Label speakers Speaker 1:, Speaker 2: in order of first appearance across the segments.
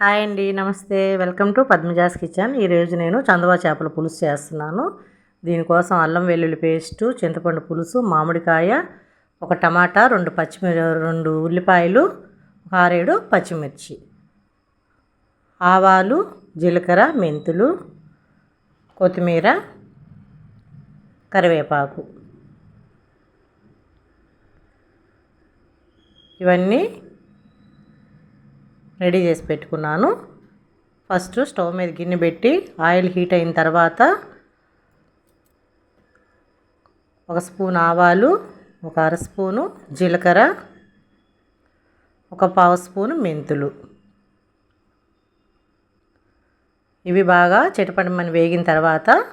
Speaker 1: Hi అండి నమస్తే. Welcome to Padmaja's kitchen. ఈరోజు నేను చందవా చేపల పులుసు చేస్తున్నాను. దీనికోసం అల్లం వెల్లుల్లి పేస్టు చింతపండు పులుసు మామిడికాయ ఒక టమాటా రెండు పచ్చిమిర రెండు ఉల్లిపాయలు ఒక ఆరేడు పచ్చిమిర్చి ఆవాలు జీలకర్ర మెంతులు కొత్తిమీర కరివేపాకు. ఇవన్నీ రెడీ చేసి పెట్టుకున్నాను. ఫస్ట్ స్టవ్ మీద గిన్నె పెట్టి ఆయిల్ హీట్ అయిన తర్వాత ఒక స్పూన్ ఆవాలు ఒక అర స్పూను జీలకర్ర ఒక పావు స్పూను మెంతులు. ఇవి బాగా చిటపడమని వేగిన తర్వాత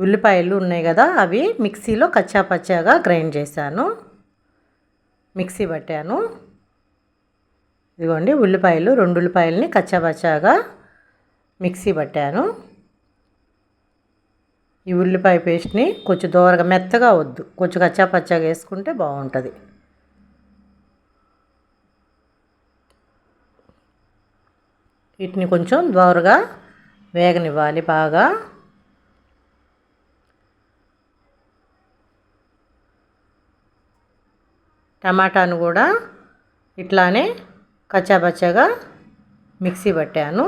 Speaker 1: ఉల్లిపాయలు ఉన్నాయి కదా అవి మిక్సీలో కచ్చా పచ్చాగా గ్రైండ్ చేశాను. మిక్సీ పట్టాను. ఇదిగోండి ఉల్లిపాయలు రెండు ఉల్లిపాయలని కచ్చాబచ్చాగా మిక్సీ పట్టాను. ఈ ఉల్లిపాయ పేస్ట్ని కొంచెం దూరగా మెత్తగా వద్దు కొంచెం కచ్చాపచ్చాగా వేసుకుంటే బాగుంటుంది. వీటిని కొంచెం దోరగా వేగనివ్వాలి బాగా. టమాటాను కూడా ఇట్లానే కచ్చాబచ్చాగా మిక్సీ పట్టాను.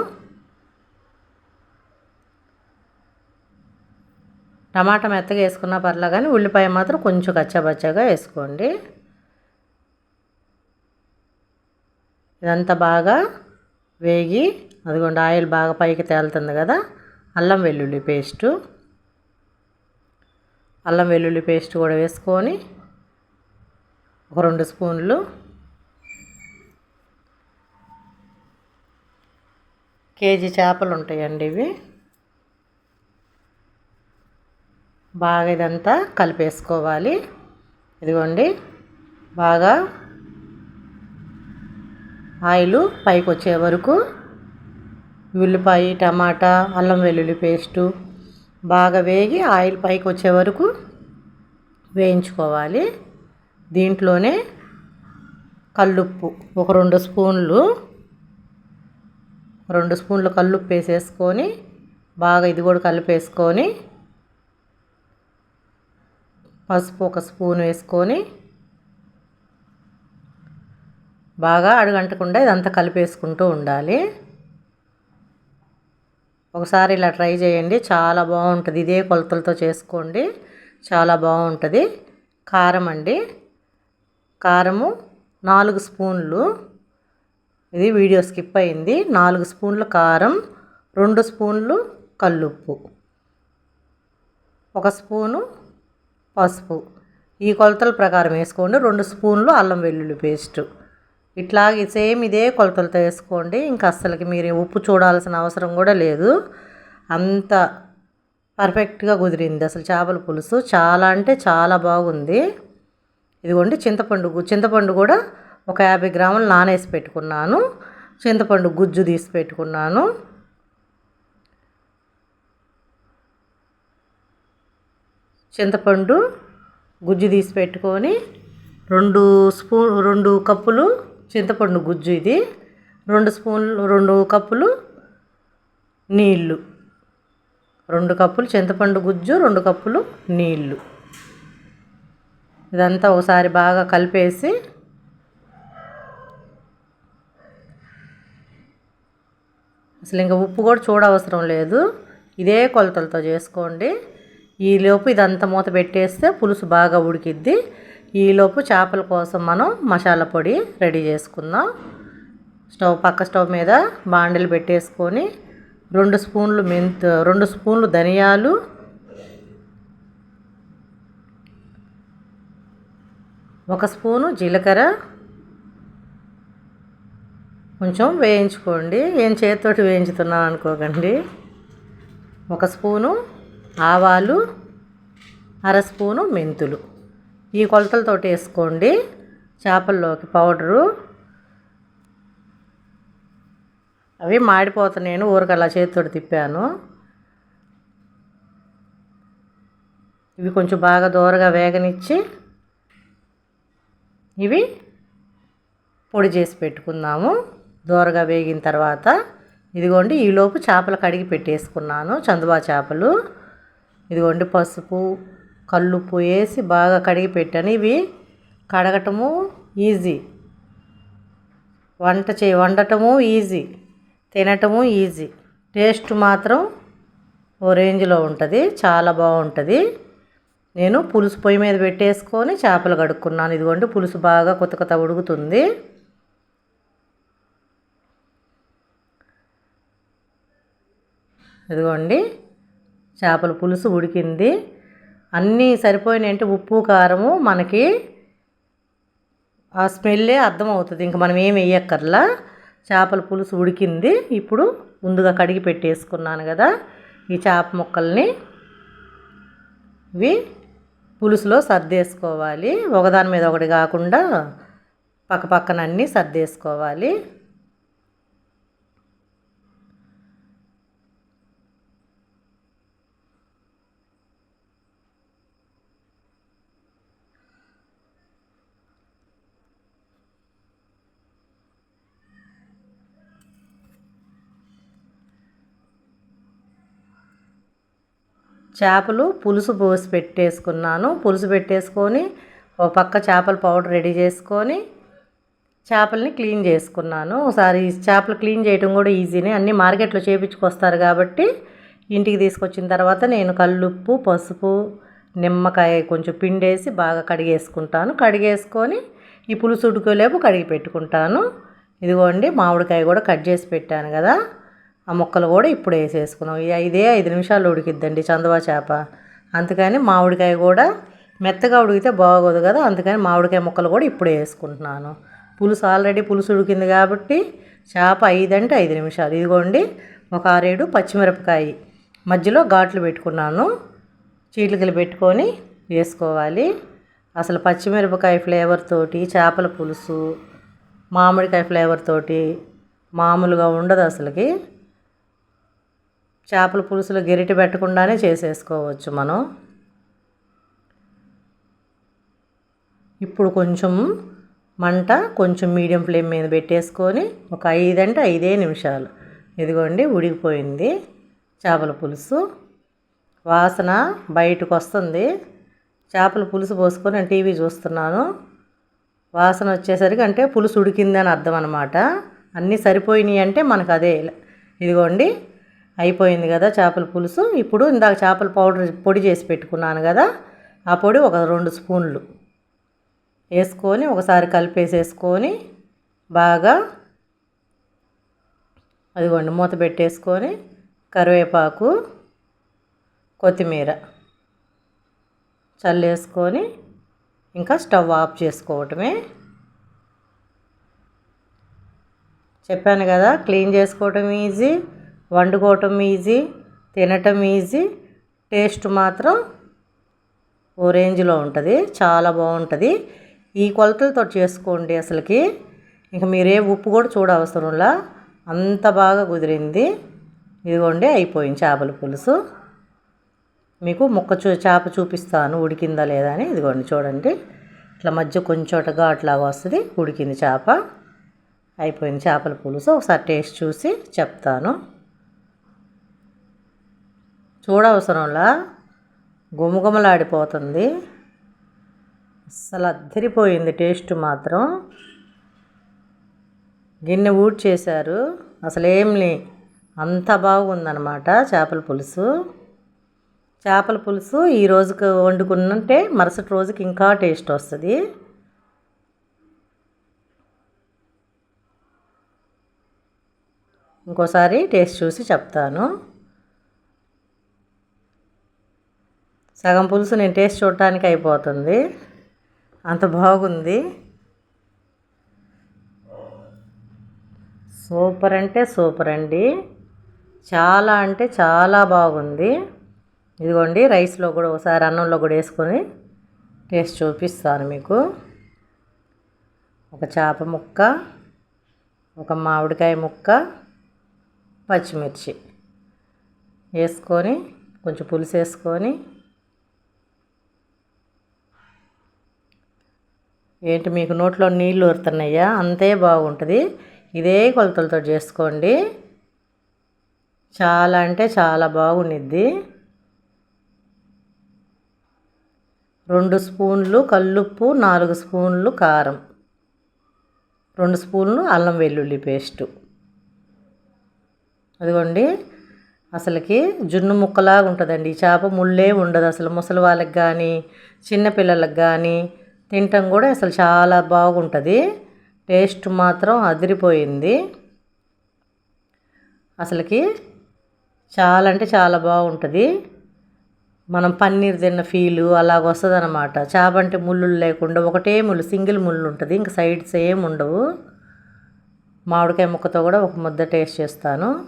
Speaker 1: టమాటా మెత్తగా వేసుకున్నా పర్లే కానీ ఉల్లిపాయ మాత్రం కొంచెం కచ్చాబచ్చాగా వేసుకోండి. ఇదంతా బాగా వేగి అదిగోండి ఆయిల్ బాగా పైకి తేలుతుంది కదా అల్లం వెల్లుల్లి పేస్టు. అల్లం వెల్లుల్లి పేస్ట్ కూడా వేసుకొని ఒక రెండు స్పూన్లు కేజీ చేపలు ఉంటాయండి ఇవి. బాగా ఇదంతా కలిపేసుకోవాలి. ఇదిగోండి బాగా ఆయిల్ పైకి వచ్చే వరకు ఉల్లిపాయ టమాటా అల్లం వెల్లుల్లి పేస్టు బాగా వేగి ఆయిల్ పైకి వచ్చే వరకు వేయించుకోవాలి. దీంట్లోనే కల్లుప్పు ఒక రెండు స్పూన్లు రెండు స్పూన్లు కల్లుప్పు వేసేసుకొని బాగా ఇది కూడా కలిపేసుకొని పసుపు ఒక స్పూన్ వేసుకొని బాగా అడుగంటకుండా ఇదంతా కలిపేసుకుంటూ ఉండాలి. ఒకసారి ఇలా ట్రై చేయండి. చాలా బాగుంటుంది. ఇదే కొలతలతో చేసుకోండి. చాలా బాగుంటుంది. కారం అండి. కారము నాలుగు స్పూన్లు. ఇది వీడియో స్కిప్ అయింది. నాలుగు స్పూన్లు కారం రెండు స్పూన్లు కల్లుప్పు ఒక స్పూను పసుపు. ఈ కొలతల ప్రకారం వేసుకోండి. రెండు స్పూన్లు అల్లం వెల్లుల్లి పేస్ట్. ఇట్లాగే సేమ్ ఇదే కొలతలతో వేసుకోండి. ఇంకా అస్సలకి మీరు ఉప్పు చూడాల్సిన అవసరం కూడా లేదు. అంత పర్ఫెక్ట్గా కుదిరింది అసలు చేపల పులుసు. చాలా అంటే చాలా బాగుంది. ఇదిగోండి చింతపండు చింతపండు కూడా ఒక యాభై గ్రాములు నానేసి పెట్టుకున్నాను. చింతపండు గుజ్జు తీసి పెట్టుకున్నాను. చింతపండు గుజ్జు తీసి పెట్టుకొని రెండు స్పూన్ రెండు కప్పులు చింతపండు గుజ్జు ఇది. రెండు స్పూన్లు రెండు కప్పులు నీళ్ళు. రెండు కప్పులు చింతపండు గుజ్జు రెండు కప్పులు నీళ్ళు. ఇదంతా ఒకసారి బాగా కలిపేసి అసలు ఇంకా ఉప్పు కూడా చూడవసరం లేదు. ఇదే కొలతలతో చేసుకోండి. ఈలోపు ఇదంతా మూత పెట్టేస్తే పులుసు బాగా ఉడికిద్ది. ఈలోపు చేపల కోసం మనం మసాలా పొడి రెడీ చేసుకుందాం. స్టవ్ పక్క స్టవ్ మీద బాండిలు పెట్టేసుకొని రెండు స్పూన్లు మెంత్ రెండు స్పూన్లు ధనియాలు ఒక స్పూను జీలకర్ర కొంచెం వేయించుకోండి. ఏం చేతితోటి వేయించుతున్నాను అనుకోకండి. ఒక స్పూను ఆవాలు అర స్పూను మెంతులు. ఈ కొలతలతో వేసుకోండి. చేపల్లోకి పౌడరు. అవి మాడిపోతున్నాయి ఊరికి అలా చేతితో తిప్పాను. ఇవి కొంచెం బాగా దూరగా వేగనిచ్చి ఇవి పొడి చేసి పెట్టుకుందాము. దూరగా వేగిన తర్వాత ఇదిగోండి ఈలోపు చేపలు కడిగి పెట్టేసుకున్నాను. చందువా చేపలు. ఇదిగోండి పసుపు కల్లుప్పు వేసి బాగా కడిగి పెట్టాను. ఇవి కడగటము ఈజీ. వంట చే వండటము ఈజీ. తినటము ఈజీ. టేస్ట్ మాత్రం ఓ రేంజ్లో ఉంటుంది. చాలా బాగుంటుంది. నేను పులుసు పొయ్యి మీద పెట్టేసుకొని చేపలు కడుక్కున్నాను. ఇదిగోండి పులుసు బాగా కొత్త కొత్త ఉడుకుతుంది. ఇదిగోండి చేపల పులుసు ఉడికింది. అన్నీ సరిపోయినాయంటే ఉప్పు కారము మనకి ఆ స్మెల్లే అర్థమవుతుంది. ఇంక మనం ఏం వేయక్కర్లా. చేపల పులుసు ఉడికింది. ఇప్పుడు ముందుగా కడిగి పెట్టేసుకున్నాను కదా ఈ చేప ముక్కల్ని. ఇవి పులుసులో సర్దేసుకోవాలి. ఒకదాని మీద ఒకటి కాకుండా పక్కపక్కన అన్నీ సర్దేసుకోవాలి. చేపలు పులుసు పోసి పెట్టేసుకున్నాను. పులుసు పెట్టేసుకొని ఓ పక్క చేపల పౌడర్ రెడీ చేసుకొని చేపల్ని క్లీన్ చేసుకున్నాను. ఒకసారి చేపలు క్లీన్ చేయడం కూడా ఈజీనే. అన్నీ మార్కెట్లో చేపించుకొస్తారు కాబట్టి ఇంటికి తీసుకొచ్చిన తర్వాత నేను కల్లుప్పు పసుపు నిమ్మకాయ కొంచెం పిండేసి బాగా కడిగేసుకుంటాను. కడిగేసుకొని ఈ పులుసు ఉడుకోలేపు కడిగి పెట్టుకుంటాను. ఇదిగోండి మామిడికాయ కూడా కట్ చేసి పెట్టాను కదా. ఆ ముక్కలు కూడా ఇప్పుడు వేసేసుకున్నాం ఇదే ఐదే ఐదు నిమిషాలు ఉడికిద్దండి చందవా చేప. అందుకని మామిడికాయ కూడా మెత్తగా ఉడికితే బాగోదు కదా అందుకని మామిడికాయ ముక్కలు కూడా ఇప్పుడు వేసుకుంటున్నాను. పులుసు ఆల్రెడీ పులుసు ఉడికింది కాబట్టి చేప ఐదు అంటే ఐదు నిమిషాలు. ఇదిగోండి ఒక ఆరేడు పచ్చిమిరపకాయ మధ్యలో ఘాట్లు పెట్టుకున్నాను. చీలికలు పెట్టుకొని వేసుకోవాలి. అసలు పచ్చిమిరపకాయ ఫ్లేవర్ తోటి చేపల పులుసు మామిడికాయ ఫ్లేవర్ తోటి మామూలుగా ఉండదు అసలుకి. చేపల పులుసులో గెరిటి పెట్టకుండానే చేసేసుకోవచ్చు మనం. ఇప్పుడు కొంచెం మంట కొంచెం మీడియం ఫ్లేమ్ మీద పెట్టేసుకొని ఒక ఐదు అంటే ఐదే నిమిషాలు. ఇదిగోండి ఉడికిపోయింది చేపల పులుసు. వాసన బయటకు వస్తుంది. చేపల పులుసు పోసుకొని నేను టీవీ చూస్తున్నాను. వాసన వచ్చేసరికి అంటే పులుసు ఉడికిందని అర్థం అనమాట అన్నీ సరిపోయినాయి అంటే మనకు అదే. ఇదిగోండి అయిపోయింది కదా చేపల పులుసు. ఇప్పుడు ఇందాక చేపల పౌడర్ పొడి చేసి పెట్టుకున్నాను కదా ఆ పొడి ఒక రెండు స్పూన్లు వేసుకొని ఒకసారి కలిపేసేసుకొని బాగా అదిగోండి మూత పెట్టేసుకొని కరివేపాకు కొత్తిమీర చల్లేసుకొని ఇంకా స్టవ్ ఆఫ్ చేసుకోవటమే. చెప్పాను కదా క్లీన్ చేసుకోవటం ఈజీ. వండుకోవటం ఈజీ తినటం ఈజీ టేస్ట్ మాత్రం ఓ రేంజ్లో ఉంటుంది చాలా బాగుంటుంది. ఈ కొలతలతో చేసుకోండి అసలుకి. ఇంక మీరే ఉప్పు కూడా చూడవసరంలా అంత బాగా కుదిరింది. ఇదిగోండి అయిపోయింది చేపల పులుసు. మీకు ముక్క చూ చేప చూపిస్తాను ఉడికిందా లేదా అని. ఇదిగోండి చూడండి. ఇట్లా మధ్య కొంచెం అట్లాగా వస్తుంది ఉడికింది చేప. అయిపోయింది చేపల పులుసు. ఒకసారి టేస్ట్ చూసి చెప్తాను. చూడవసరంలా గుమగుమలాడిపోతుంది. అస్సలు అద్దరిపోయింది టేస్ట్ మాత్రం. గిన్నె ఊడ్ చేశారు అసలేంలే అంత బాగుందనమాట చేపల పులుసు. చేపల పులుసు ఈ రోజుకి వండుకున్నంటే మరుసటి రోజుకి ఇంకా టేస్ట్ వస్తుంది. ఇంకోసారి టేస్ట్ చూసి చెప్తాను. సగం పులుసు నేను టేస్ట్ చూడటానికి అయిపోతుంది. అంత బాగుంది. సూపర్ అంటే సూపర్ అండి. చాలా అంటే చాలా బాగుంది. ఇదిగోండి రైస్లో కూడా ఒకసారి అన్నంలో కూడా వేసుకొని టేస్ట్ చూపిస్తాను మీకు. ఒక చేప ముక్క ఒక మామిడికాయ ముక్క పచ్చిమిర్చి వేసుకొని కొంచెం పులుసు వేసుకొని ఏంటి మీకు నోట్లో నీళ్ళు ఊరుతున్నాయా? అంతే బాగుంటుంది. ఇదే కొలతలతో చేసుకోండి. చాలా అంటే చాలా బాగుండిద్ది. రెండు స్పూన్లు కల్లుప్పు నాలుగు స్పూన్లు కారం. రెండు స్పూన్లు అల్లం వెల్లుల్లి పేస్టు. అదిగోండి. అసలుకి జున్ను ముక్కలాగా ఉంటుందండి. ఈ చేప ముళ్ళే ఉండదు. అసలు ముసలి వాళ్ళకి కానీ చిన్నపిల్లలకు కానీ తినటం కూడా అసలు చాలా బాగుంటుంది. టేస్ట్ మాత్రం అదిరిపోయింది. అసలుకి చాలా అంటే చాలా బాగుంటుంది. మనం పన్నీర్ తిన్న ఫీలు అలాగ వస్తుంది అనమాట చేప అంటే ముళ్ళు లేకుండా ఒకటే ముళ్ళు సింగిల్ ముళ్ళు ఉంటుంది. ఇంకా సైడ్స్ ఏమి ఉండవు. మామిడికాయ ముక్కతో కూడా ఒక ముద్ద టేస్ట్ చేస్తాను.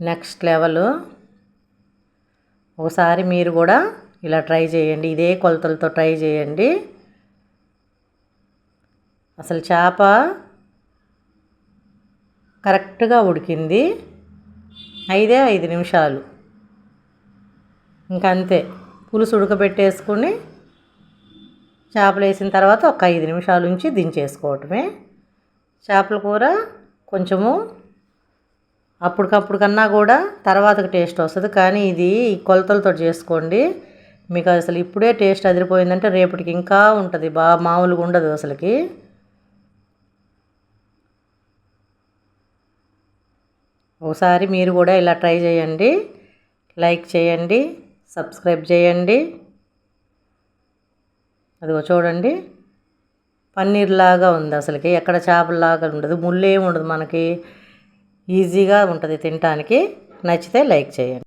Speaker 1: Next level. ఒకసారి మీరు కూడా ఇలా ట్రై చేయండి. ఇదే కొలతలతో ట్రై చేయండి. అసలు చేప కరెక్ట్గా ఉడికింది. ఐదే ఐదు నిమిషాలు. ఇంకంతే. పులుసు ఉడకబెట్టేసుకుని చేపలు వేసిన తర్వాత ఒక ఐదు నిమిషాల నుంచి దించేసుకోవటమే. చేపల కూర కొంచెము అప్పటికప్పుడు కన్నా కూడా తర్వాతకి టేస్ట్ వస్తుంది. కానీ ఇది కొలతలతో చేసుకోండి. మీకు అసలు ఇప్పుడే టేస్ట్ అదిరిపోయిందంటే రేపటికి ఇంకా ఉంటుంది. బాగా మామూలుగా ఉండదు అసలుకి. ఒకసారి మీరు కూడా ఇలా ట్రై చేయండి. లైక్ చేయండి. సబ్స్క్రైబ్ చేయండి. అదిగో చూడండి. పన్నీర్ లాగా ఉంది అసలుకి. ఎక్కడ చేపలాగా ఉండదు. ముళ్ళేం ఉండదు మనకి. ఈజీగా ఉంటుంది తినటానికి. నచ్చితే లైక్ చేయండి.